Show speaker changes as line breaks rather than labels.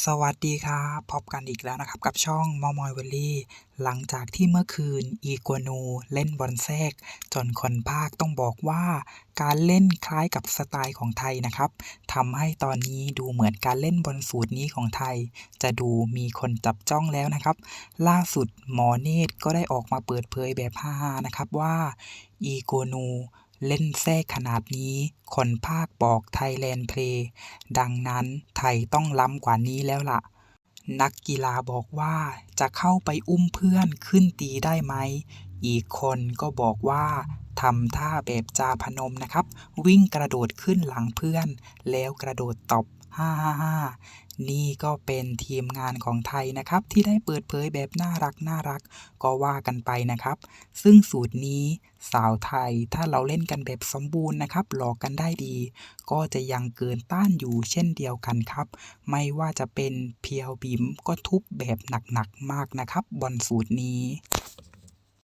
สวัสดีครับพบกันอีกแล้วนะครับ กับช่องมอมอยเวลลี่ หลังจากที่เมื่อคืนอีกัวนูเล่นบอลแทกจนคนภาคต้องบอกว่าการเล่นคล้ายกับสไตล์ของไทยนะครับทำให้ตอนนี้ดูเหมือนการเล่นบอลสูตรนี้ของไทย จะดูมีคนจับจ้องแล้วนะครับ ล่าสุดหมอเนตรก็ได้ออกมาเปิดเผยแบบฮาๆนะครับว่าอีกัวนู เล่นแทรกขนาดนี้คนภาคบอกไทยแลนด์เพลย์ดังนั้นไทยต้องล้ำกว่านี้แล้วล่ะ นักกีฬาบอกว่าจะเข้าไปอุ้มเพื่อนขึ้นตีได้ไหม อีกคนก็บอกว่า ทำท่าแบบจาพนมนะครับ วิ่งกระโดดขึ้นหลังเพื่อน แล้วกระโดดตบฮ่าฮ่าฮ่านี่ก็เป็นทีมงานของไทยนะครับ ที่ได้เปิดเผยแบบน่ารักน่ารัก ก็ว่ากันไปนะครับ ซึ่งสูตรนี้สาวไทยถ้าเราเล่นกันแบบสมบูรณ์นะครับ หลอกกันได้ดี ก็จะยังเกินต้านอยู่เช่นเดียวกันครับ ไม่ว่าจะเป็นเพียวบิมก็ทุบแบบหนักๆมากนะครับ บอลสูตรนี้